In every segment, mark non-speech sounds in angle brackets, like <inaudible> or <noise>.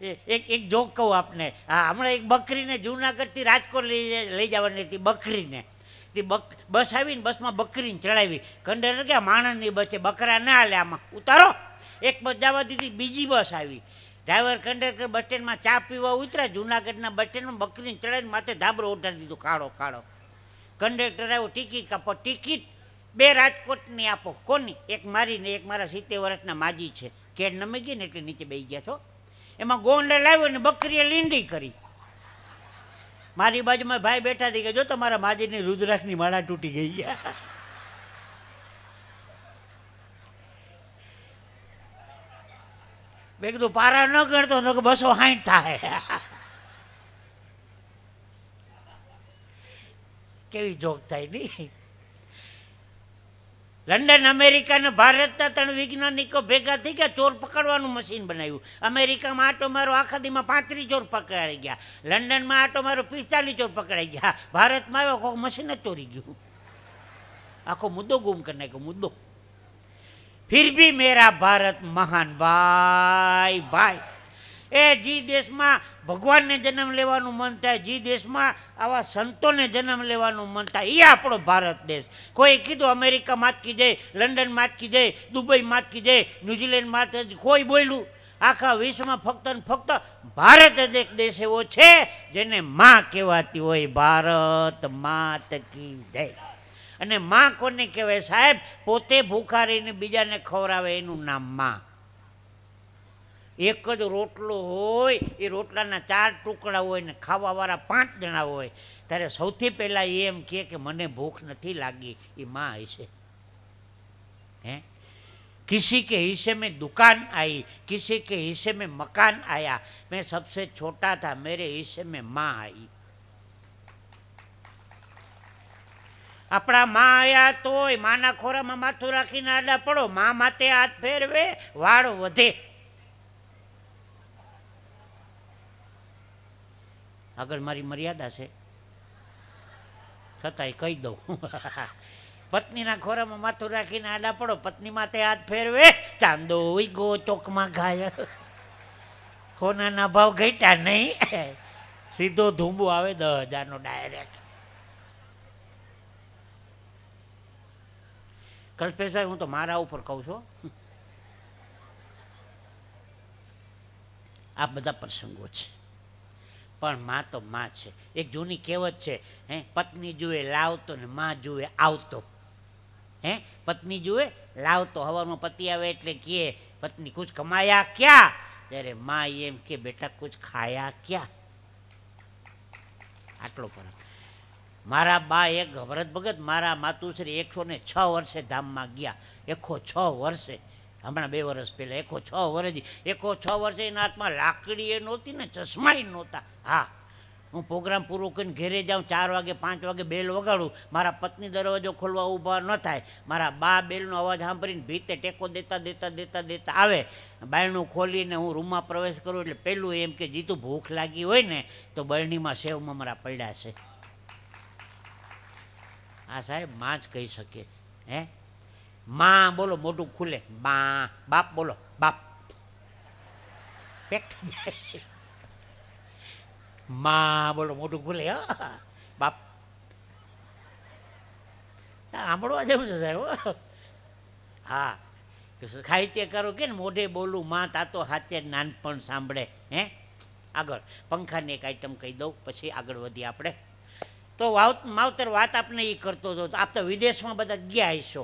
એક એક જોક કહું આપને. હા, હમણાં એક બકરીને જૂનાગઢથી રાજકોટ લઈ લઈ જવાની હતી બકરીને. તે બક, બસ આવીને બસમાં બકરીને ચડાવી. કંડક્ટર કે માણસની છે બકરા ના હાલે આમાં. ઉતારો. એક બસ જવા દીધી, બીજી બસ આવી. ડ્રાઈવર કંડક્ટર બસ ચા પીવા ઉતર્યા. જૂનાગઢના બસ બકરીને ચડાવીને માથે ધાબરો ઉઠાડી દીધો, કાળો કાળો. કંડક્ટર આવ્યો ટિકિટ કાપો, ટિકિટ બે રાજકોટની આપો. કોની? એક મારીને, એક મારા સિત્તેર વર્ષના માજી છે. કેડ નમી ગઈ ને એટલે નીચે બેસી ગયા છો. એમાં ગોંડલ લાવ્યો ને બકરીએ લીંડી કરી. મારી બાજુમાં ભાઈ બેઠા થઈ ગયા જો તમારા માજીની રુદ્રાક્ષની માળા તૂટી ગઈ. ગયા મેં કીધું, પારા ન ગણતો ન બસો સાઠ થાય. કેવી જોગ થાય નહીં. લંડન, અમેરિકા અને ભારતના ત્રણ વૈજ્ઞાનિકો ભેગા થઈ ગયા, ચોર પકડવાનું મશીન બનાવ્યું. અમેરિકામાં આટો મારો આખા દીમાં પાંત્રીસ ચોર પકડાઈ ગયા. લંડનમાં આટો મારો પિસ્તાલીસ ચોર પકડાઈ ગયા. ભારતમાં આવ્યો કોઈ મશીન જ ચોરી ગયું. આખો મુદ્દો ગુમ કરી નાખ્યો, મુદ્દો. ફિર ભી મેરા ભારત મહાન ભાઈ ભાઈ. એ જી દેશમાં ભગવાનને જન્મ લેવાનું મન થાય, જી દેશમાં આવા સંતોને જન્મ લેવાનું મન થાય. એ આપણો ભારત દેશ. કોઈ કીધું અમેરિકા માતકી જાય, લંડન માતકી જાય, દુબઈ માતકી જાય, ન્યુઝીલેન્ડ માત કોઈ બોલ્યું. આખા વિશ્વમાં ફક્ત ને ફક્ત ભારત જ એક દેશ એવો છે જેને માં કહેવાતી હોય, ભારત માત કી જય. અને માં કોને કહેવાય સાહેબ? પોતે ભૂખા બીજાને ખવડાવે, એનું નામમાં. એક જ રોટલો હોય એ રોટલાના ચાર ટુકડા હોય ને ખાવાવાળા પાંચ જણા હોય ત્યારે સૌથી પહેલાં એ એમ કહે કે મને ભૂખ નથી લાગી એ માં હશે हैं किसी के हिस्से में दुकान आई किसी के हिस्से में मकान आया मैं सबसे छोटा था मेरे हिस्से में माँ आई આપણા માં આયા તોય માના ખોરામાં માથું રાખીને આડા પડો મા માથે હાથ ફેરવે વાળ વધે આગળ મારી મર્યાદા છે. છતાંય કહી દઉં. <laughs> પત્નીના ખોરામાં માથું રાખીને આડા પડો, પત્ની માથે હાથ ફેરવે, ચાંદો ઉગો ચોકમાં ઘાય સોનાના ભાવ ઘટ્યા નહીં. સીધો ધૂંબો આવે દસ હજારનો ડાયરેક્ટ કલ્પેશભાઈ, હું તો મારા ઉપર કહું છું. આ બધા પ્રસંગો છે. પણ માં તો માં છે. એક જૂની કહેવત છે, હે, પત્ની જુએ લાવતો ને માં જુએ આવતો. હે, પત્ની જુએ લાવતો. હવામાં પતિ આવે એટલે કહે, પત્ની, કુછ કમાયા ક્યાં? ત્યારે માં એમ કે બેટા, કુછ ખાયા ક્યાં? આટલો ફરક મારા બા એક ભરત ભગત, મારા માતુશ્રી એકસો ને છ વર્ષે ધામમાં ગયા. એકો છ વર્ષે. હમણાં બે વર્ષ પહેલાં, એકો છ વર્ષ એકો છ વર્ષે એના હાથમાં લાકડી એ નહોતી ને, ચશ્માય નહોતા. હા, હું પ્રોગ્રામ પૂરો કરીને ઘેરે જાઉં, ચાર વાગે, પાંચ વાગે બેલ વગાડું, મારા પત્ની દરવાજો ખોલવા ઊભા ન થાય. મારા બા બેલનો અવાજ સાંભળીને ભીતે ટેકો દેતા દેતા દેતા દેતા આવે. બાયણું ખોલીને હું રૂમમાં પ્રવેશ કરું એટલે પહેલું એમ કે, જીતું, ભૂખ લાગી હોય ને, તો બરણીમાં સેવ મમરા પડ્યા છે. આ સાહેબ, માં જ કહી શકીએ હે? માં બોલો મોઢું ખુલે બા બાપ બોલો બાપ મા માં બોલો મોઢું ખુલે હા બાપ સાંભળવા જેવું છે સાહેબ. હા સાહિત્ય કરો કે ને મોઢે બોલું માં તાતો હાથે નાનપણ સાંભળે હે આગળ પંખાની એક આઈટમ કહી દઉં પછી આગળ વધીએ આપણે તો વાવ માવતર વાત આપને એ કરતો હતો આપ તો વિદેશમાં બધા ગયા હશો.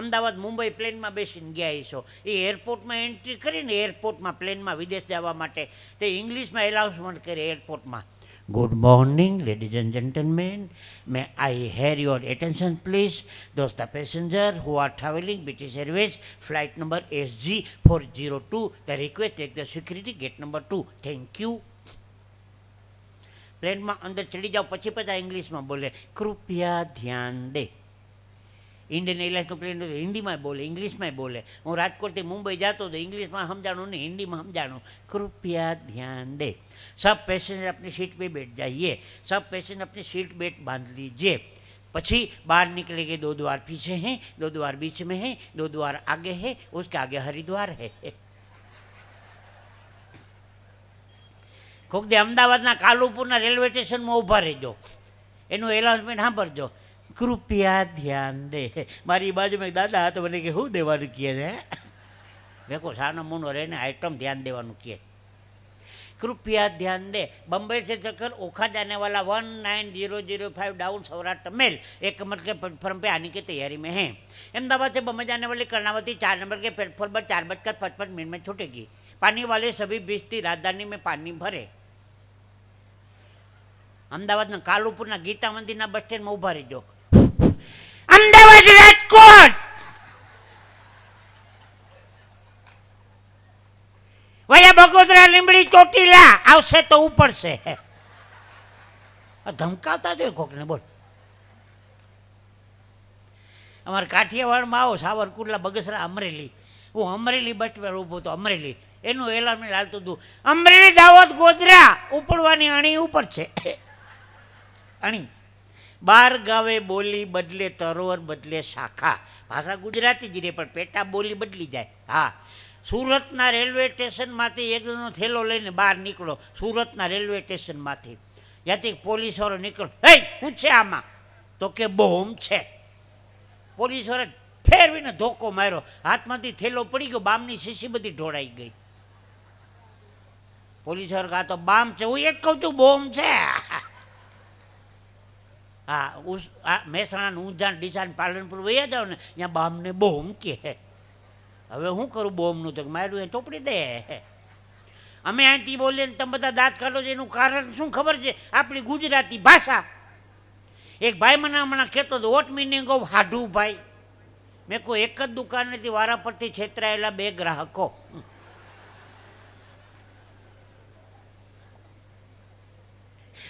અમદાવાદ મુંબઈ પ્લેનમાં બેસીને ગયા છો એ એરપોર્ટમાં એન્ટ્રી કરીને એરપોર્ટમાં પ્લેનમાં વિદેશ જવા માટે તે ઇંગ્લિશમાં એનાઉન્સમેન્ટ કરે એરપોર્ટમાં. Good morning ladies and gentleman may I hear your attention please દોસ્ત the passenger who are travelling British Airways flight number SG four zero two the request take the security gate number two thank you પ્લેનમાં અંદર ચડી જાઓ, પછી બધા ઇંગ્લિશમાં બોલે, કૃપયા ધ્યાન દે. ઇન્ડિયન એરલાઇન્સનું પ્લેન હતું હિન્દીમાં બોલે ઇંગ્લિશમાં બોલે હું રાજકોટથી મુંબઈ જતો તો ઇંગ્લિશમાં સમજાણું ને હિન્દીમાં સમજાણું કૃપયા ધ્યાન દे सब पैसेंजर अपनी सीट पे बैठ जाइए सब पैसेंजर अपनी सीट बेल्ट बांध लीजिए પછી बाहर निकलेंगे दो द्वार पीछे हैं दो द्वार बीच में है दो द्वार आगे है उसके आगे हरिद्वार है કોક દી અમદાવાદના કાલુપુરના રેલવે સ્ટેશનમાં ઊભા રહેજો એનું એનાઉન્સમેન્ટ સાંભળજો કૃપયા ધ્યાન દે મારી બાજુમાં એક દાદા હતો મને કે શું દેવાનું કહે છે મેં કહું સાનો મુનો રહીને આઈટમ ધ્યાન દેવાનું કહે कृपया ध्यान दे बम्बई से चलकर ओखा जाने वाला one nine zero zero five down Saurashtra mail एक नंबर के प्लेटफॉर्म पे आने की तैयारी में है अहमदाबाद से बम्बई जाने वाली कर्णावती चार नंबर के प्लेटफॉर्म पर चार बजकर पचपन मिनट में छूटेगी पानी वाले सभी बीसती राजधानी में पानी भरे અમદાવાદના કાલુપુરના ગીતા મંદિરના બસ સ્ટેન્ડમાં ઊભા રહેજો અમદાવાદ રાજકોટ વયા બગોદરા લીમડી ચોટીલા આવશે તો ઉપડશે. ધમકાવતા જોઈએ કોકને, બોલ. અમારે કાઠિયાવાડમાં આવો, સાવરકુંડલા, બગસરા, અમરેલી. હું અમરેલી પર ઊભો તો અમરેલી. એનું એલાર્મ લાલતું હતું. અમરેલી દાવત ગોધરા ઉપડવાની અણી ઉપર છે. અણી. બાર ગાવે બોલી બદલે તરોવર બદલે શાખા. ભાષા ગુજરાતી જ રહે, પણ પેટા બોલી બદલી જાય. હા. સુરતના રેલવે સ્ટેશનમાંથી એકનો થેલો લઈને બહાર નીકળો. સુરતના રેલવે સ્ટેશનમાંથી. જ્યાંથી પોલીસવાળો નીકળો. હે, શું છે આમાં? તો કે, બોમ્બ છે. પોલીસવાળે ફેરવીને ધોકો માર્યો. હાથમાંથી થેલો પડી ગયો, બામની શીશી બધી ઢોળાઈ ગઈ. પોલીસવાળો કહા તો બામ છે. હું એક કહું છું, બોમ્બ છે. હા, ઉસ આ મહેસાણાનું ઊંઝાણ ડીસાણ પાલનપુર વહી જાઓ ને, ત્યાં બામને બોમ કે હવે શું કરું બોમનું? તો માર્યું એ ચોપડી દે અમે અહીંથી બોલીએ ને તમે બધા દાંત કાઢો છો, એનું કારણ શું ખબર છે? આપણી ગુજરાતી ભાષા. એક ભાઈ મને હમણાં કહેતો હતો વોટ મિનિંગ ઓફ હાડુ ભાઈ? મેં કોઈ એક જ દુકાનેથી વારા પરથી છેતરાયેલા બે ગ્રાહકો.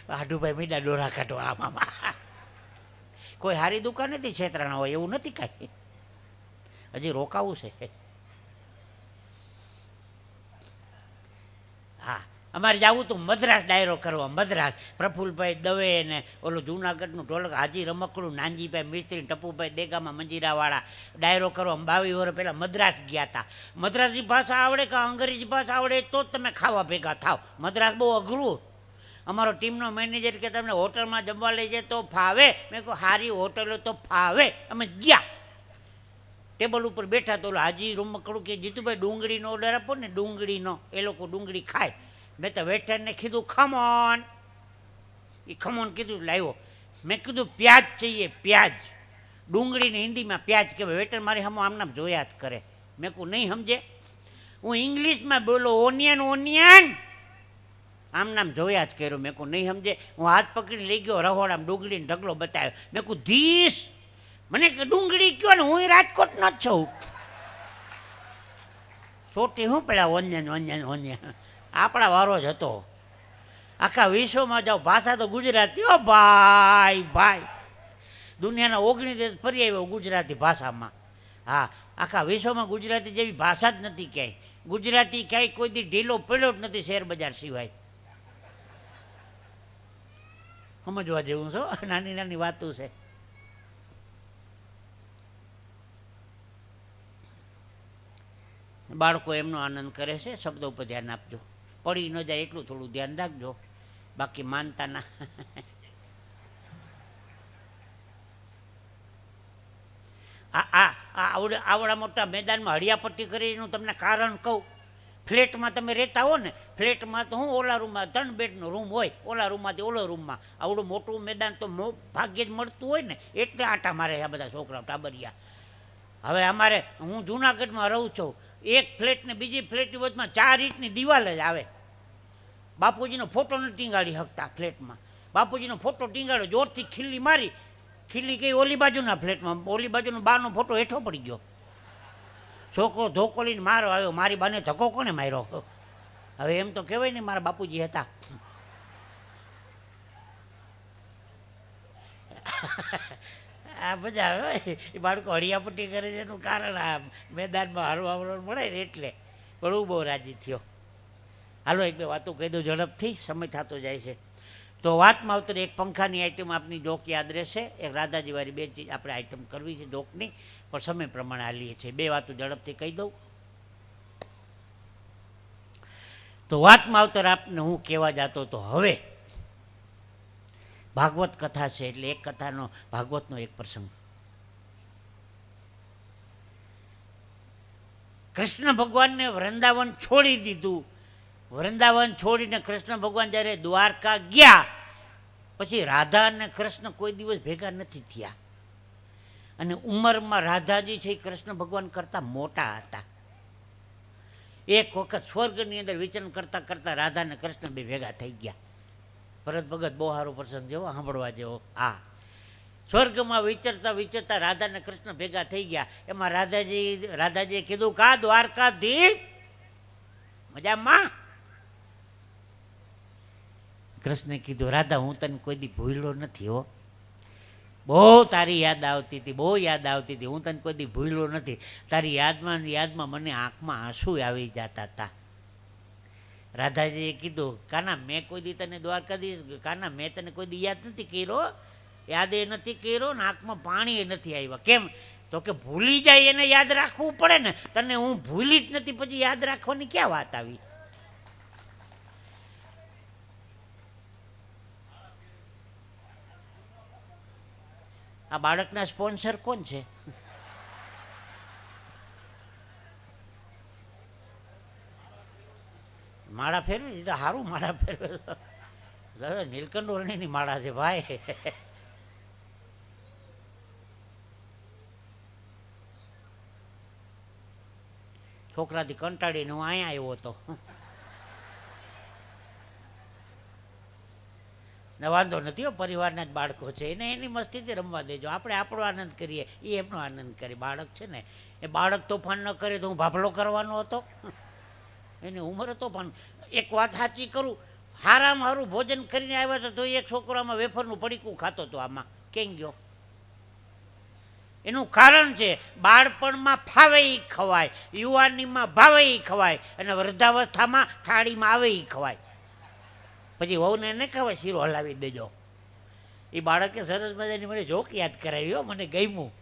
હાડુભાઈ મીડા ડોરા કાઢો આમાં કોઈ સારી દુકાન નથી, છેતરાણા હોય, એવું નથી કાંઈ. હજી રોકાવું છે. હા, અમારે જવું તો મદ્રાસ ડાયરો કરવા, મદ્રાસ, પ્રફુલભાઈ દવે ને ઓલું જૂનાગઢનું ઢોલક, હાજી રમકડું, નાનજીભાઈ મિસ્ત્રી ટપુભાઈ દેગામાં મંજીરાવાળા ડાયરો કરવા બાવીસ વર્ષ પહેલાં મદ્રાસ ગયા હતા મદ્રાસી ભાષા આવડે કે અંગ્રેજી ભાષા આવડે તો જ તમે ખાવા ભેગા થાવ. મદ્રાસ બહુ અઘરું. અમારો ટીમનો મેનેજર કે તમને હોટલમાં જમવા લઈ જાય તો ફાવે. મેં કહું સારી હોટલો તો ફાવે. અમે ગયા. ટેબલ ઉપર બેઠા તો હાજી રૂમમાં કહું કે, જીતુભાઈ, ડુંગળીનો ઓર્ડર આપો ને, ડુંગળીનો. એ લોકો ડુંગળી ખાય. મેં તો વેઠરને કીધું ખમોન એ ખમોન કીધું, લાવ્યો. મેં કીધું, પ્યાજ જોઈએ, પ્યાજ. ડુંગળીને હિન્દીમાં પ્યાજ કે વેટર મારી હમ આમ જોયા જ કરે. મેં કહું નહીં સમજે. હું ઇંગ્લિશમાં બોલો ઓનિયન ઓનિયન આમ નામ જોયા જ કર્યું. મેં કહું, નહીં સમજે? હું હાથ પકડી લઈ ગયો, રહોડામાં ડુંગળીને ઢગલો બતાવ્યો. મેં કહું, ધીસ! મને ડુંગળી કયો ને? હું રાજકોટનો જ છું. છોટી હું પેલા ઓન્યન ઓન્યન ઓન્યન આપણા વારો જ હતો. આખા વિશ્વમાં જાઓ, ભાષા તો ગુજરાતી. ઓ ભાઈ ભાઈ. દુનિયાના ઓગણીસ દેશ ફરી આવ્યો ગુજરાતી ભાષામાં. હા, આખા વિશ્વમાં ગુજરાતી જેવી ભાષા જ નથી ક્યાંય. ગુજરાતી ક્યાંય કોઈ દી ઢીલો પડ્યો જ નથી શેર બજાર સિવાય. સમજવા જેવું છો <laughs> નાની નાની વાતો છે. બાળકો એમનો આનંદ કરે છે, શબ્દો ઉપર ધ્યાન આપજો. પડી ન જાય એટલું થોડું ધ્યાન રાખજો. બાકી માનતા ના. <laughs> આ આવડા મોટા મેદાનમાં હળિયાપટ્ટી કરીને તમને કારણ કહું. ફ્લેટમાં તમે રહેતા હો ને, ફ્લેટમાં તો હું, ઓલા રૂમમાં ત્રણ બેડનો રૂમ હોય, ઓલા રૂમમાંથી ઓલો રૂમમાં. આવડું મોટું મેદાન તો ભાગ્ય જ મળતું હોય ને, એટલે આટા મારે આ બધા છોકરાઓ ટાબરિયા. હવે અમારે, હું જુનાગઢમાં રહું છું, એક ફ્લેટ ને બીજી ફ્લેટની વચમાં ચાર ઇંચની દિવાલ જ આવે. બાપુજીનો ફોટો ન ટીંગાડી શકતા ફ્લેટમાં. બાપુજીનો ફોટો ટીંગાડ્યો, જોરથી ખીલ્લી મારી, ખીલ્લી ગઈ ઓલી બાજુના ફ્લેટમાં, ઓલી બાજુનો બારનો ફોટો હેઠો પડી ગયો. છોકરો ધોકો લઈને મારો આવ્યો. મારી બાને ધક્કો કોને માર્યો? હવે એમ તો કહેવાય ને મારા બાપુજી હતા. આ બધા હવે એ બાળકો હળિયાપટ્ટી કરે છે એનું કારણ આ મેદાનમાં હરવા હરવા મળે ને એટલે. પણ હું બહુ રાજી થયો. હાલો, એક બે વાતો કહી દઉં, ઝડપથી. સમય થતો જાય છે. તો વાતમાં આવતર એક પંખાની આઈટમ આપની જોક યાદ રહેશે. એક રાધાજીવાળી બે ચીજ આપણે આઈટમ કરવી છે જોકની પણ સમય પ્રમાણે હાલીએ છીએ. બે વાતો ઝડપથી કહી દઉં. તો વાત માવતર આપને હું કહેવા જતો તો હવે ભાગવત કથા છે, એટલે એક કથાનો, ભાગવતનો એક પ્રસંગ. કૃષ્ણ ભગવાનને વૃંદાવન છોડી દીધું. વૃંદાવન છોડીને કૃષ્ણ ભગવાન જ્યારે દ્વારકા ગયા પછી રાધા અને કૃષ્ણ કોઈ દિવસ ભેગા નથી થયા. અને ઉંમરમાં રાધાજી છે કૃષ્ણ ભગવાન કરતાં મોટા હતા. એક વખત સ્વર્ગની અંદર વિચરણ કરતા કરતા રાધા અને કૃષ્ણ બે ભેગા થઈ ગયા. ભરત ભગત બહુ સારો પ્રસંગ જેવો સાંભળવા જેવો. આ સ્વર્ગમાં વિચરતા વિચરતા રાધા અને કૃષ્ણ ભેગા થઈ ગયા. એમાં રાધાજી, રાધાજીએ કીધું, કા દ્વારકાધીશ? મજામાં. કૃષ્ણે કીધું, રાધા, હું તને કોઈ દી ભૂલ્યો નથી હો. બહુ તારી યાદ આવતી હતી, બહુ યાદ આવતી હતી. હું તને કોઈ દી ભૂલ્યો નથી. તારી યાદમાં યાદમાં મને આંખમાં આંસુ આવી જતા હતા રાધાજીએ કીધું, કાના, મેં કોઈ દી તને દ્વારકાધીશ કાના, મેં તને કોઈ દી યાદ નથી કર્યો? યાદ એ નથી કર્યો ને આંખમાં પાણી એ નથી આવ્યા. કેમ? તો કે ભૂલી જાય એને યાદ રાખવું પડે ને. તને હું ભૂલી જ નથી, પછી યાદ રાખવાની ક્યાં વાત આવી? આ બાળકના સ્પોન્સર કોણ છે? માળા ફેરવી દીધા સારું માળા ફેરવે દાદા નીલકંઠ વર્ણીની માળા છે, ભાઈ. છોકરાથી કંટાળીને હું અહીંયા આવ્યો હતો. વાંધો નથી પરિવારના જ બાળકો છે. એને એની મસ્તીથી રમવા દેજો. આપણે આપણો આનંદ કરીએ, એ એમનો આનંદ કરે. બાળક છે ને, એ બાળક તોફાન ન કરે તો હું ભાભલો કરવાનો હતો. એની ઉંમર તોફાન એક વાત સાચી કરું, હારામાં હારું ભોજન કરીને આવ્યા હતા તો એક છોકરામાં વેફરનું પડીકું ખાતો હતો આમાં. કેમ ગયો? એનું કારણ છે, બાળપણમાં ફાવે ખવાય, યુવાનીમાં ભાવે ખવાય અને વૃદ્ધાવસ્થામાં થાળીમાં આવે ખવાય. પછી વહુને એને કહેવાય શીરો હલાવી દેજો. એ બાળકે સરસ મજાની મને જોક યાદ કરાવી મને ગમ્યું.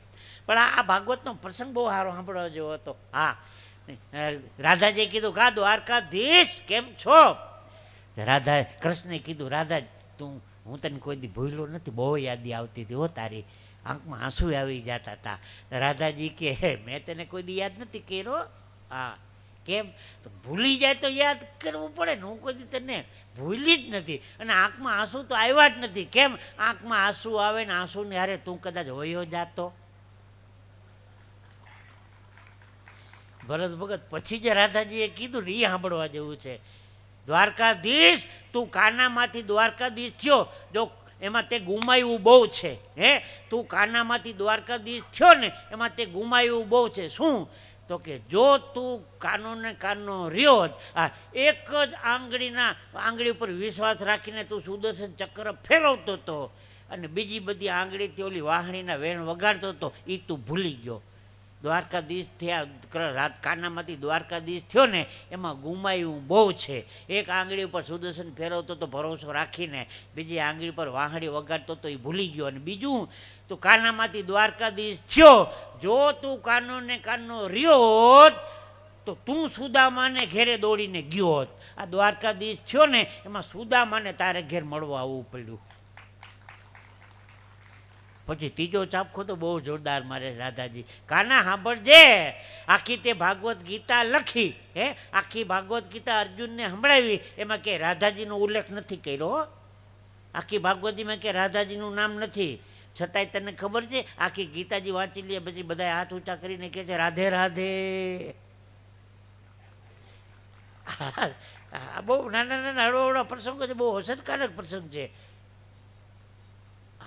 પણ આ ભાગવતનો પ્રસંગ બહુ સારો સાંભળવા જેવો હતો. હા. રાધાજીએ કીધું કા દ્વારકાધીશ કેમ છો? રાધા, કૃષ્ણે કીધું, રાધા, તું હું તને કોઈ દી ભૂલ્યો નથી, બહુ યાદી આવતી હતી હો તારી. આંખમાં આંસુ આવી જતા હતા રાધાજી કે મેં તને કોઈ દી યાદ નથી કર્યો? હા. કેમ? તો ભૂલી જાય તો યાદ કરવું પડે ને. હું કોઈ તને ભૂલી જ નથી. અને આંખમાં આંસુ તો આવ્યા જ નથી. કેમ? આંખમાં આંસુ આવે ને આંસુને હારે તું કદાચ હોયો જાતો. ભરત ભગત, પછી જે રાધાજીએ કીધું ને એ સાંભળવા જેવું છે. દ્વારકાધીશ, તું કાનામાંથી દ્વારકાધીશ થયો. જો એમાં તે ગુમાયું બહુ છે. હે? તું કાનામાંથી દ્વારકાધીશ થયો ને, એમાં તે ગુમાયું બહુ છે. શું? તો કે જો તું કાનો ને કાનો રહ્યો જ, આ એક જ આંગળીના, આંગળી ઉપર વિશ્વાસ રાખીને તું સુદર્શન ચક્ર ફેરવતો હતો અને બીજી બધી આંગળીથી ઓલી વાહણીના વેણ વગાડતો હતો એ તું ભૂલી ગયો. દ્વારકાધીશ થયા રાત કાનામાંથી દ્વારકાધીશ થયો ને, એમાં ગુમાયું બહુ છે. એક આંગળી ઉપર સુદર્શન ફેરવતો તો ભરોસો રાખીને, બીજી આંગળી પર વાહણી વગાડતો તો એ ભૂલી ગયો. અને બીજું, તો કાનામાંથી દ્વારકાધીશ થયો, જો તું કાનો ને કાનો રહ્યો તો તું સુદામાને ઘેરે દોડીને ગયો હોત. આ દ્વારકાધીશ થયો ને, એમાં સુદામાને તારે ઘેર મળવા આવવું પડ્યું. પછી ત્રીજો ચાપખો તો બહુ જોરદાર મારે રાધાજી. કાના સાંભળજે? આખી તે ભાગવત ગીતા લખી, હે? આખી ભાગવત ગીતા અર્જુનને સંભળાવી. એમાં કે રાધાજીનો ઉલ્લેખ નથી કર્યો આખી ભાગવતીમાં કે રાધાજીનું નામ નથી. છતાંય તને ખબર છે, આખી ગીતાજી વાંચી લે, પછી બધા હાથ ઊંચા કરીને કહે છે, રાધે રાધે. આ બહુ નાના નાના હળવા પ્રસંગો છે, બહુ અસરકારક પ્રસંગ છે.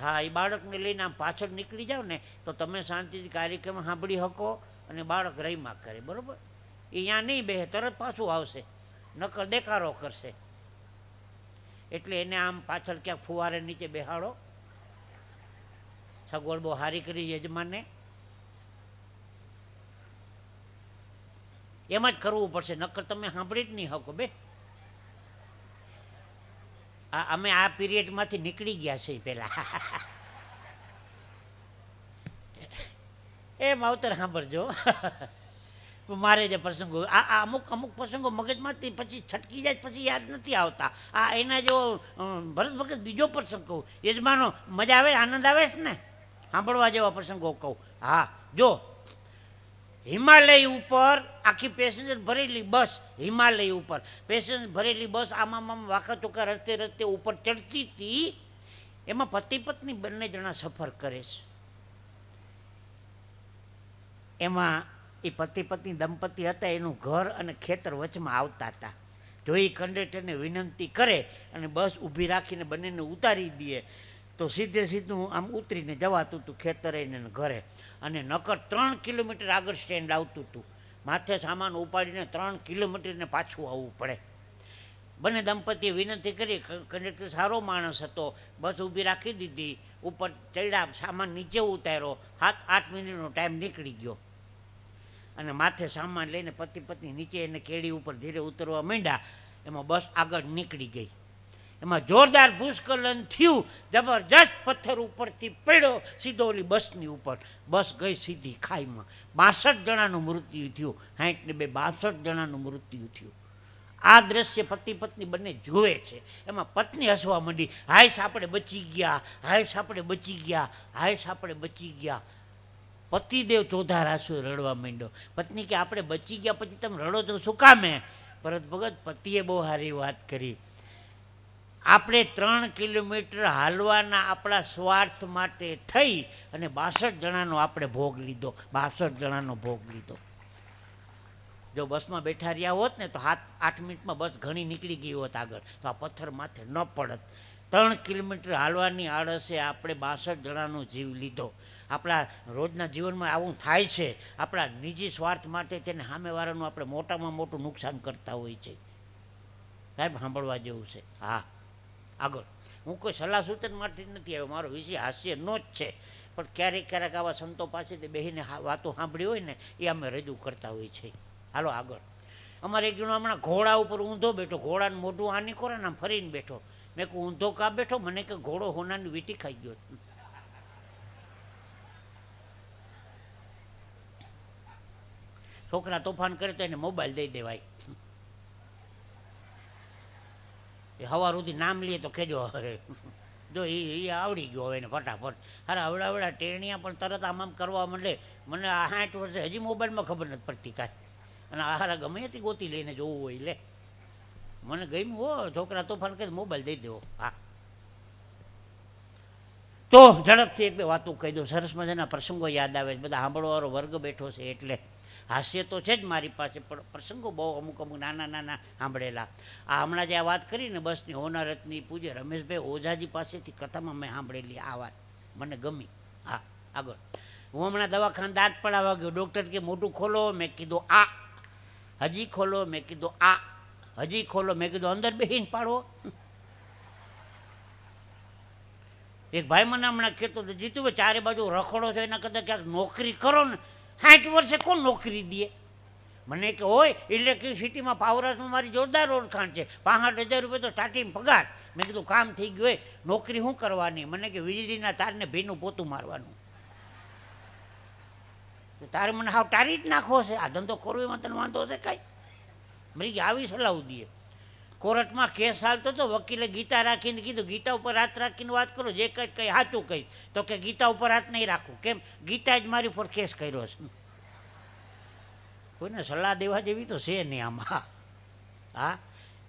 હા, એ બાળકને લઈને આમ પાછળ નીકળી જાઓ ને, તો તમે શાંતિથી કાર્યક્રમ સાંભળી શકો અને બાળક રહીમાં કરે, બરાબર? એ અહીંયા નહીં બેહે, તરત પાછું આવશે, નકર દેકારો કરશે. એટલે એને આમ પાછળ ક્યાંક ફુવારે નીચે બેહાડો. સગવડ બહુ સારી કરી યજમાનને. એમ જ કરવું પડશે, નકર તમે સાંભળી જ નહીં શકો બે અમે આ પીરિયડમાંથી નીકળી ગયા છે પેલા એ માવતર સાંભળજો. મારે જે પ્રસંગો આ અમુક અમુક પ્રસંગો મગજમાંથી પછી છટકી જાય પછી યાદ નથી આવતા. આ એના અ, ભરત ભગત બીજો પ્રસંગ કહું. યજમાનો મજા આવે આનંદ આવે છે ને? સાંભળવા જેવા પ્રસંગો કહું. હા જો. હિમાલય ઉપર આખી પેસેન્જર ભરેલી બસ હિમાલય ઉપર. પેસેન્જર ભરેલી બસ આમાં આમ વાંકા ચોકા રસ્તે રસ્તે ઉપર ચડતી હતી, એમાં પતિ પત્ની બંને જણા સફર કરે છે. એમાં એ પતિ પત્ની, દંપતી હતા, એનું ઘર અને ખેતર વચમાં આવતા હતા. જો એ કંડક્ટરને વિનંતી કરે અને બસ ઊભી રાખીને બંનેને ઉતારી દે, તો સીધે સીધું આમ ઉતરીને જવાતું હતું ખેતરે ને ઘરે. અને નકર ત્રણ કિલોમીટર આગળ સ્ટેન્ડ આવતું હતું માથે સામાન ઉપાડીને ત્રણ કિલોમીટરને પાછું આવવું પડે. બંને દંપતીએ વિનંતી કરી કંડક્ટર સારો માણસ હતો. બસ ઊભી રાખી દીધી. ઉપર ચડ્યા, સામાન નીચે ઉતાર્યો. સાત આઠ મિનિટનો ટાઈમ નીકળી ગયો. અને માથે સામાન લઈને પતિ પત્ની નીચે એને કેડી ઉપર ધીરે ઉતરવા માંડ્યા. એમાં બસ આગળ નીકળી ગઈ. એમાં જોરદાર ભૂસ્ખલન થયું, જબરજસ્ત પથ્થર ઉપરથી પડ્યો, સીધો ઓલી બસની ઉપર. બસ ગઈ સીધી ખાઈમાં. બાસઠ જણાનું મૃત્યુ થયું. સાઠ ને બે, બાસઠ જણાનું મૃત્યુ થયું. આ દ્રશ્ય પતિ પત્ની બંને જુએ છે. એમાં પત્ની હસવા માંડી હાયસ આપણે બચી ગયા હાયસ આપણે બચી ગયા હાયસ આપણે બચી ગયા. પતિદેવ ચોધાર આંસુ રડવા માંડ્યો. પત્ની કે આપણે બચી ગયા, પછી તમે રડો તો શું કામે? ભરત ભગત પતિએ બહુ સારી વાત કરી. આપણે ત્રણ કિલોમીટર હાલવાના આપણા સ્વાર્થ માટે થઈ અને બાસઠ જણાનો આપણે ભોગ લીધો, બાસઠ જણાનો ભોગ લીધો. જો બસમાં બેઠા રહ્યા હોત ને તો હાથ, આઠ મિનિટમાં બસ ઘણી નીકળી ગઈ હોત આગળ. તો આ પથ્થર માથે ન પડત. ત્રણ કિલોમીટર હાલવાની આળસે આપણે બાસઠ જણાનો જીવ લીધો. આપણા રોજના જીવનમાં આવું થાય છે. આપણા નિજી સ્વાર્થ માટે તેને સામેવાળાનું આપણે મોટામાં મોટું નુકસાન કરતા હોય છે. સાહેબ, સાંભળવા જેવું છે. હા. આગળ. હું કોઈ સલાહ સૂચન માટે નથી આવ્યો, મારો વિષય હાસ્યનો જ છે. પણ ક્યારેક ક્યારેક આવા સંતો પાસેથી બેસીને વાતો સાંભળી હોય ને, એ અમે રજૂ કરતા હોઈએ છીએ. હાલો આગળ. અમારે એક જણો હમણાં ઘોડા ઉપર ઊંધો બેઠો, ઘોડાનું મોઢું આની કરે ને આમ ફરીને બેઠો. મેં કહું, ઊંધો કા બેઠો? મને કે, ઘોડો હોનાની વીંટી ખાઈ ગયો છોકરા તોફાન કરે તો એને મોબાઈલ દઈ દેવાય. એ હવાર સુધી નામ લઈએ તો ખેજો હવે. જો એ એ આવડી ગયો હવે એને ફટાફટ. અરે આવડા આવડા ટેણિયા પણ તરત આમ આમ કરવા માંડે. મને આ સાઠ વર્ષે હજી મોબાઈલમાં ખબર નથી પડતી કાંઈ. અને આહારા ગમે તે ગોતી લઈને જોવું હોય લે. મને ગમ્યું હો, છોકરા તોફાન કહે મોબાઈલ દઈ દેવો. હા. તો ઝડપથી એક બે વાતો કહી દઉં. સરસ મજાના પ્રસંગો યાદ આવે બધા સાંભળવાળો વર્ગ બેઠો છે એટલે. હાસ્ય તો છે જ મારી પાસે, પણ પ્રસંગો બહુ અમુક અમુક નાના નાના સાંભળેલા. આ હમણાં જે આ વાત કરી ને બસની હોનારતની પૂજ્ય રમેશભાઈ ઓઝાજી પાસેથી કથામાં મેં સાંભળેલી આ વાત. મને ગમી. હા, આગળ. હું હમણાં દવાખાન દાંત પડાવવા ગયો. ડૉક્ટર કે મોટું ખોલો. મેં કીધું, આ. હજી ખોલો. મેં કીધું, આ. હજી ખોલો. મેં કીધું, અંદર બેહીને પાડો. એક ભાઈ મને હમણાં કહેતો હતો, જીતુભાઈ, ચારે બાજુ રખડો છો, એના કરતાં ક્યાંક નોકરી કરો ને સાઠ વર્ષે કોણ નોકરી દે? મને કે હોય, ઇલેક્ટ્રિસિટીમાં પાવરહાઉસમાં મારી જોરદાર ઓળખાણ છે. પાંસઠ હજાર રૂપિયા તો સ્ટાર્ટિંગ પગાર. મેં કીધું, કામ થઈ ગયું હોય, નોકરી શું કરવાની? મને કે વીજળીના તારને ભીનું પોતું મારવાનું. તારે મને હાવ ટારી જ નાખવો છે. આ ધંધો કરવો એમાં તને વાંધો છે કાંઈ? મરી કે આવી સલાહ દઈએ કોર્ટમાં કેસ હાલતો હતો, વકીલે ગીતા રાખીને કીધું, ગીતા ઉપર હાથ રાખીને વાત કરો, જે કંઈ કંઈ સાચું કહી તો કે, ગીતા ઉપર હાથ નહીં રાખું. કેમ? ગીતા જ મારી ઉપર કેસ કર્યો છે. કોઈને સલાહ દેવા જેવી તો છે નહીં આમાં. હા?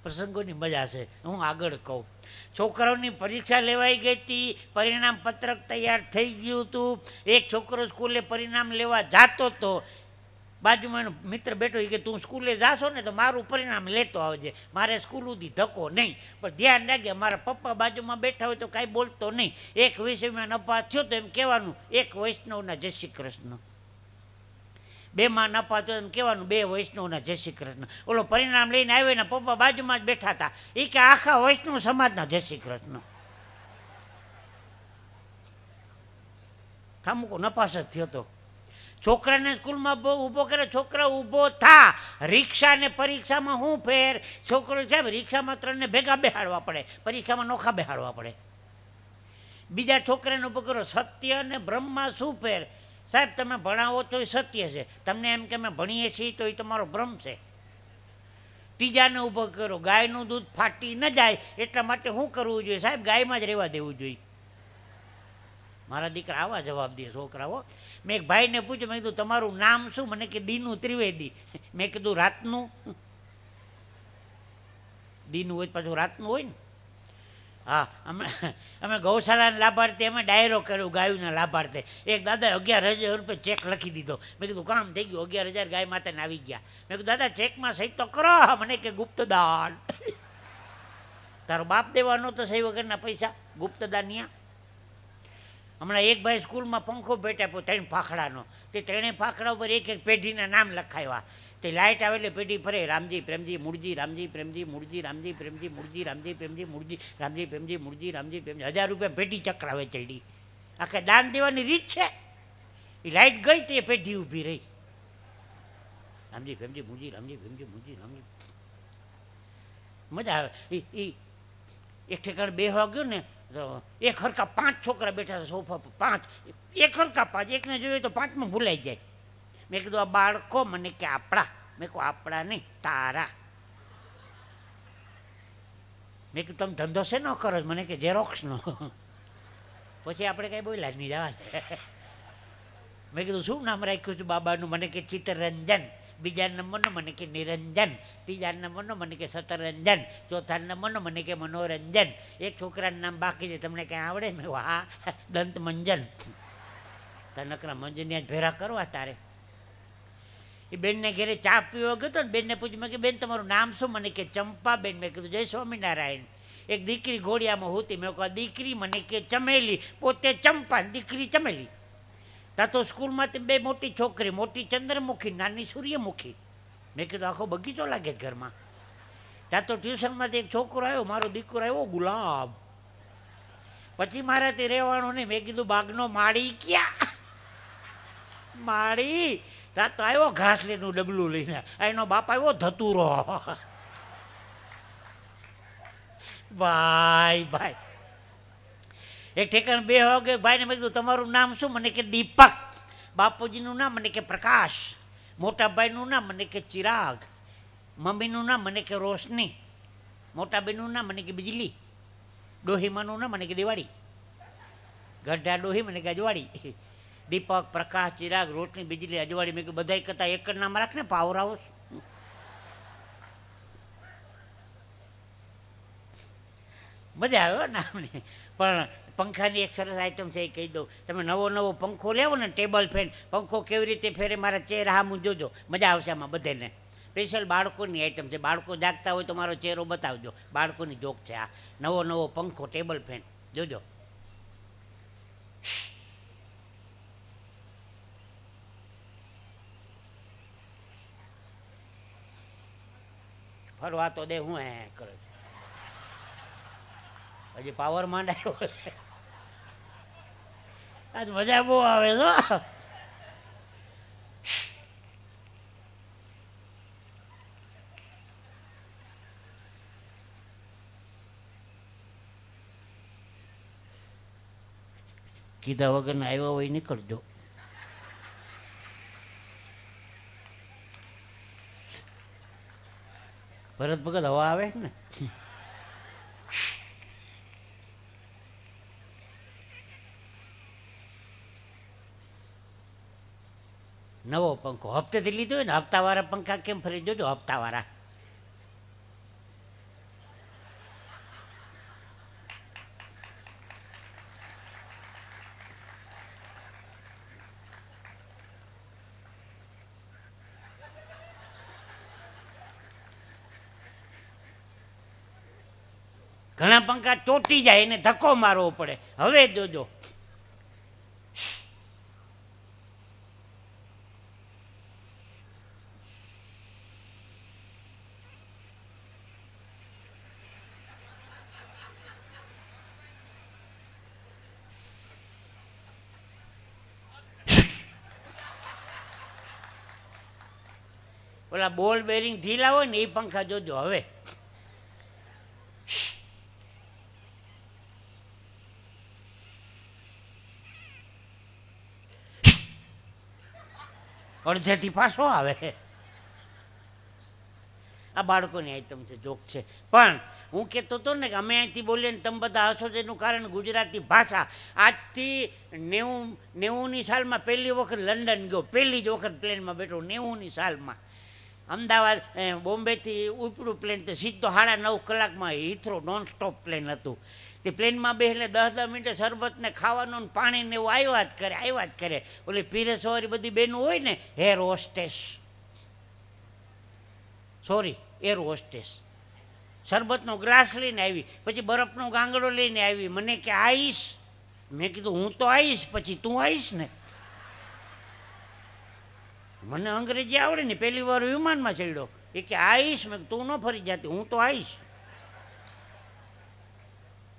પ્રસંગોની મજા છે. હું આગળ કહું. છોકરાઓની પરીક્ષા લેવાઈ ગઈ હતી. પરિણામ પત્રક તૈયાર થઈ ગયું હતું. એક છોકરો સ્કૂલે પરિણામ લેવા જાતો હતો બાજુમાં એનો મિત્ર બેઠો એ કે, તું સ્કૂલે જાશો ને તો મારું પરિણામ લેતો આવજે. મારે સ્કૂલ સુધી ધક્કો નહીં. પણ ધ્યાન રાખજે, મારા પપ્પા બાજુમાં બેઠા હોય તો કાંઈ બોલતો નહીં. એક વિષયમાં નફા થયો તો એમ કહેવાનું, એક વૈષ્ણવના જય શ્રી કૃષ્ણ. બેમાં નફા થયો એમ કહેવાનું, બે વૈષ્ણવના જય શ્રી કૃષ્ણ. ઓલો પરિણામ લઈને આવ્યો એના પપ્પા બાજુમાં જ બેઠા હતા. એ કે, આખા વૈષ્ણવ સમાજના જય શ્રી કૃષ્ણ. થામુકો નપાસ જ થયો તો. છોકરાને સ્કૂલમાં બહુ ઊભો કરે, છોકરા ઊભો થા. રિક્ષાને પરીક્ષામાં શું ફેર? છોકરો સાહેબ, રિક્ષામાં ત્રણને ભેગા બેહાડવા પડે, પરીક્ષામાં નોખા બેહાડવા પડે. બીજા છોકરાને ઊભો કરો, સત્ય અને બ્રહ્મમાં શું ફેર? સાહેબ, તમે ભણાવો તો એ સત્ય છે. તમને એમ કે અમે ભણીએ છીએ તો એ તમારો ભ્રમ છે. ત્રીજાને ઊભો કરો, ગાયનું દૂધ ફાટી ન જાય એટલા માટે શું કરવું જોઈએ? સાહેબ, ગાયમાં જ રહેવા દેવું જોઈએ. મારા દીકરા આવા જવાબ દે, છોકરાઓ મેં એક ભાઈને પૂછ્યું, મેં કીધું, તમારું નામ શું? મને કે, દીનું ત્રિવેદી. મેં કીધું, રાતનું? દીનું હોય પાછું રાતનું હોય ને? હા, અમે અમે ગૌશાળાના લાભાર્થી, અમે ડાયરો કર્યો ગાયોના લાભાર્થે. એક દાદા અગિયાર હજાર રૂપિયા ચેક લખી દીધો. મેં કીધું, કામ થઈ ગયું, અગિયાર હજાર ગાય માતાને આવી ગયા. મેં કીધું, દાદા, ચેકમાં સહી તો કરો. મને કે, ગુપ્તદાન. તારો બાપ દેવાનો તો સહી વગરના પૈસા ગુપ્તદાનિયા હમણાં એક ભાઈ સ્કૂલમાં પંખો ભેટ આપ્યો ત્રણ ફાખડાનો. તે ત્રણેય ફાખડા ઉપર એક એક પેઢીના નામ લખાવ્યા. તે લાઇટ આવે એટલે પેઢી ફરે, રામજી, પ્રેમજી, મૂળજી, રામજી, પ્રેમજી, મૂળજી, રામજી, પ્રેમજી, મૂળજી, રામજી, પ્રેમજી, મૂળજી, રામજી, પ્રેમજી, મૂળજી, રામજી, પ્રેમજી. હજાર રૂપિયા પેઢી ચક્રાવે ચડી. આખે દાન દેવાની રીત છે. એ લાઇટ ગઈ તે પેઢી ઊભી રહી. રામજી, પ્રેમજી, મૂળજી, રામજી, પ્રેમજી, મૂળજી, રામજી. મજા આવે. એ એ એક ઠેકાણ બે ગયો ને એક હરકા પાંચ છોકરા બેઠા છે સોફા પર, પાંચ. એક હરકા પાંચ, એકને જોઈએ તો પાંચમાં ભૂલાઈ જાય. મેં કીધું, આ બાળકો મને કે આપણા? મેં કહું આપણા નહીં, તારા. મેં કીધું, તમે ધંધો છે ન કરો? મને કે ઝેરોક્સનો પછી આપણે કાંઈ બોલ્યા જ નહીં જવા મેં કીધું, શું નામ રાખ્યું છું બાબાનું? મને કે, ચિત્તરંજન. બીજા નંબરનો મને કે નિરંજન. ત્રીજા નંબરનો મને કે સતરંજન. ચોથા નંબરનો મને કે મનોરંજન. એક છોકરાનું નામ બાકી છે, તમને ક્યાં આવડે? મેં હા દંત મંજન તનકરા નકરા મંજનિયા જ ભેરા કરવા તારે? એ બેનને ઘેરે ચા પીવો ગયો તો બેનને પૂછ્યું, મેં કે બેન, તમારું નામ શું? મને કે ચંપા બેન મેં કીધું, જય સ્વામિનારાયણ. એક દીકરી ઘોડિયામાં હોતી, મેં કહું "આ દીકરી મને કે ચમેલી, પોતે ચંપા, દીકરી ચમેલી. ત્યાં તો સ્કૂલમાંથી બે મોટી છોકરી, મોટી ચંદ્રમુખી, નાની સૂર્યમુખી. મેં કીધું, આખો બગીચો લાગે ઘરમાં. ત્યાં તો ટ્યુશનમાંથી એક છોકરો આવ્યો, મારો દીકરો આવ્યો ગુલાબ. પછી મારાથી રહેવાનું નહીં. મેં કીધું, બાગનો માળી ક્યાં? માળી? ત્યાં તો આવ્યો ઘાસ લઈને. ડબલું લઈને એનો બાપ આવ્યો ધતુરો. ભાઈ ભાઈ. એક ઠેકાણ બે વાગે ભાઈને મેં કીધું, તમારું નામ શું? મને કે, દીપક. બાપુજીનું નામ મને કે, પ્રકાશ. મોટા ભાઈનું નામ મને કે, ચિરાગ. મમ્મીનું નામ મને કે, રોશની. મોટા બેનનું નામ મને કે, બિજલી. ડોહીમાનું નામ મને કે, દિવાળી. ગઢા ડોહી મને કે, અજવાળી. દીપક, પ્રકાશ, ચિરાગ, રોશની, બિજલી, અજવાળી. મેં બધા કરતા એક જ નામ રાખને પાવર હાઉસ મજા આવ્યો નામની. પણ પંખાની એક સરસ આઈટમ છે એ કહી દઉં. તમે નવો નવો પંખો લેવો ને ટેબલ ફેન, પંખો કેવી રીતે ફેરે મારા ચહેરા હામું જોજો. મજા આવશે આમાં બધાને. સ્પેશિયલ બાળકોની આઈટમ છે. બાળકો જાગતા હોય તો મારો ચહેરો બતાવજો. બાળકોની જોક છે આ. નવો નવો પંખો, ટેબલ ફેન. જોજો. ફરવા તો દે, હું હે કરે. હજી પાવર માંડાયો આજ મજા બહુ આવે છો કીધા વગર આવ્યા હોય નીકળજો. ભરત ભગત હવા આવે ને? નવો પંખો. હપ્તેથી લીધો હોય ને, હપ્તાવાળા પંખા કેમ ફરી જોજો, હપ્તાવાળા. ઘણા પંખા ચોટી જાય, એને ધક્કો મારવો પડે. હવે જોજો. ઓલા બોલ બેરિંગ ઢીલા હોય ને એ પંખા જોજો હવે. અડધેથી પાછો આવે. આ બાળકોની આઈટમ છે, જોક છે. પણ હું કહેતો હતો ને કે અમે અહીંથી બોલીએ ને તમે બધા હસો છો એનું કારણ ગુજરાતી ભાષા. આજથી નેવું, નેવુંની સાલમાં પહેલી વખત લંડન ગયો. પહેલી જ વખત પ્લેનમાં બેઠો, નેવુંની સાલમાં. અમદાવાદ બોમ્બેથી ઉપડું પ્લેન તો સીધો સાડા નવ કલાકમાં હિથ્રો નોન સ્ટોપ પ્લેન હતું. તે પ્લેનમાં બેસીને દસ દસ મિનિટે શરબતને ખાવાનું પાણીને એવું આવ્યા જ કરે, આવ્યા જ કરે. ઓલી પીરેસવારી બધી બેનું હોય ને hair hostess sorry air hostess શરબતનો glass લઈને આવી, પછી બરફનો ગાંગડો લઈને આવી. મને કે આવીશ મેં કીધું, હું તો આવીશ પછી તું આવીશ ને? મને અંગ્રેજી આવડે ને પહેલી વાર વિમાનમાં ચડ્યો. એ કે આવીશ મેં તું ન ફરી જાતી, હું તો આવીશ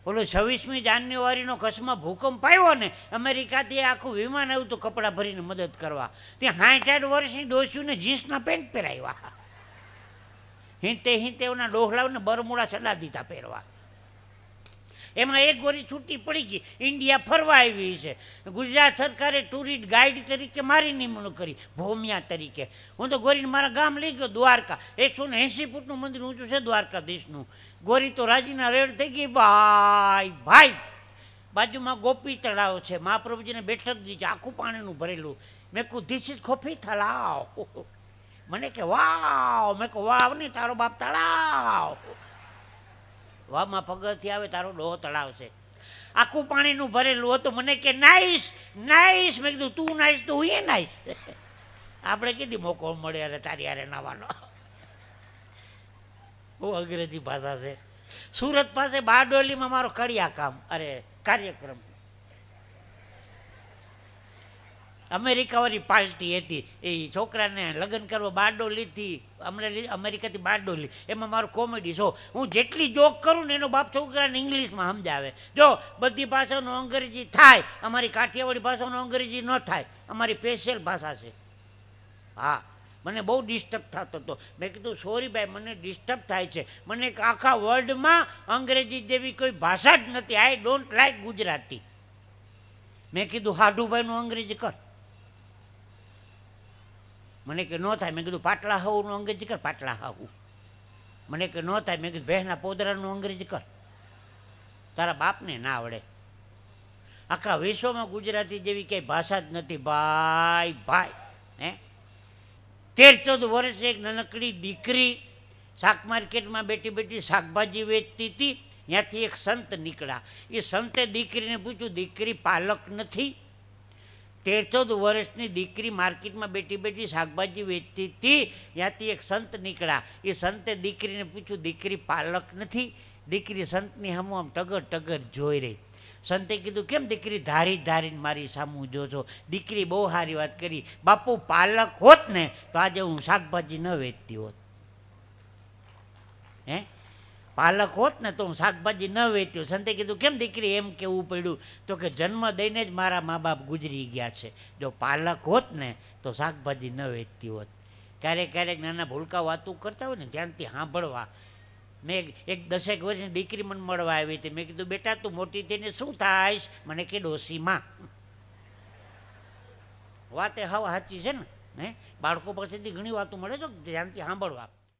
ઓલો છવ્વીસમી જાન્યુઆરીનો કચ્છમાં ભૂકંપ આવ્યો ને, અમેરિકાથી આખું વિમાન આવ્યું તો કપડાં ભરીને મદદ કરવા. ત્યાં સાઠ આઠ વર્ષની ડોસીઓને જીન્સના પેન્ટ પહેરાવ્યા. હિંતે હિંતે એના ડોહલાઓને બરમુડા ચડા દીધા પહેરવા. એમાં એક ગોરી છૂટી પડી ગઈ. ઇન્ડિયા ફરવા આવી છે. ગુજરાત સરકારે ટુરિસ્ટ ગાઈડ તરીકે મારી નિમણૂક કરી, ભોમિયા તરીકે. હું તો ગોરીને મારા ગામ લઈ ગયો, દ્વારકા. એકસો ને એંસી ફૂટનું મંદિર ઊંચું છે દ્વારકાધીશનું. ગોરી તો રાજીના રેડ થઈ ગઈ. ભાઈ ભાઈ. બાજુમાં ગોપી તળાવ છે. મહાપ્રભુજીને બેઠક દીધી આખું પાણીનું ભરેલું. મેં કહું ધીસ ઇઝ ખોફી તળાવ. મને કે, વાવ. મેં કહું, વાવ નહીં તારો બાપ તળાવ. વાવમાં પગથિયે આવે, તારો ડોહો તળાવ છે આખું પાણીનું ભરેલું હતું. મને કે નાઈશ નાઈશ મેં કીધું, તું નાઈશ તો હું એ નાઈશ <laughs> આપણે કીધી, મોકો મળે અરે તારી હારે નાવાનો. <laughs> બહુ અંગ્રેજી ભાષા છે. સુરત પાસે બારડોલીમાં મારો કડિયા કામ અરે, કાર્યક્રમ. અમેરિકાવાળી પાર્ટી હતી. એ છોકરાને લગ્ન કરવા બારડોલીથી અમને અમેરિકાથી બારડોલી. એમાં મારું કોમેડી શો હું જેટલી જોક કરું ને એનો બાપ છોકરાને ઇંગ્લિશમાં સમજાવે. જો, બધી ભાષાનો અંગ્રેજી થાય. અમારી કાઠિયાવાડી ભાષાનો અંગ્રેજી ન થાય. અમારી સ્પેશિયલ ભાષા છે. હા, મને બહુ ડિસ્ટર્બ થતો હતો. મેં કીધું સોરી ભાઈ, મને ડિસ્ટર્બ થાય છે. મને આખા વર્લ્ડમાં અંગ્રેજી જેવી કોઈ ભાષા જ નથી. I don't like Gujarati. મેં કીધું, હાડુભાઈનું અંગ્રેજી કર. મને કે ન થાય. મેં કીધું, પાટલા હાઉનું અંગ્રેજી કર, પાટલા હાઉ મને કે ન થાય. મેં કીધું, ભેંસના પોદરાનું અંગ્રેજી કર. તારા બાપને ના આવડે. આખા વિશ્વમાં ગુજરાતી જેવી કંઈ ભાષા જ નથી. ભાઈ ભાઈ, હે? તેર ચૌદ વર્ષે એક નાનકડી દીકરી શાક માર્કેટમાં બેઠી બેઠી શાકભાજી વેચતી હતી. ત્યાંથી એક સંત નીકળ્યા. એ સંતે દીકરીને પૂછ્યું, દીકરી પાલક નથી? તેર ચૌદ વર્ષની દીકરી માર્કેટમાં બેઠી બેઠી શાકભાજી વેચતી હતી. ત્યાંથી એક સંત નીકળ્યા. એ સંતે દીકરીને પૂછ્યું, દીકરી પાલક નથી? દીકરી સંતની સામું આમ ટગર ટગર જોઈ રહી. સંતે કીધું, કેમ દીકરી ધારી ધારીને મારી સામું જો છો? દીકરી બહુ સારી વાત કરી. બાપુ પાલક હોત ને તો આજે હું શાકભાજી ન વેચતી હોત. હે? પાલક હોત ને તો હું શાકભાજી ન હોત સંતે કીધું, કેમ દીકરી એમ કેવું પડ્યું? તો કે જન્મ દઈને જ મારા મા બાપ ગુજરી ગયા છે. જો પાલક હોત ને તો શાકભાજી ન વેચતી હોત. ક્યારેક ક્યારેક નાના ભૂલકા વાતું કરતા હોય ને, ધ્યાનથી સાંભળવા. મેં એક- દસેક વર્ષની દીકરી મને મળવા આવી હતી. મેં કીધું, બેટા, તું મોટી થઈને શું થાઈશ મને કે ડોસીમાં. વાત એ હવ સાચી છે ને, હે? બાળકો પાસેથી ઘણી વાતો મળે છે, ધ્યાનથી સાંભળવા.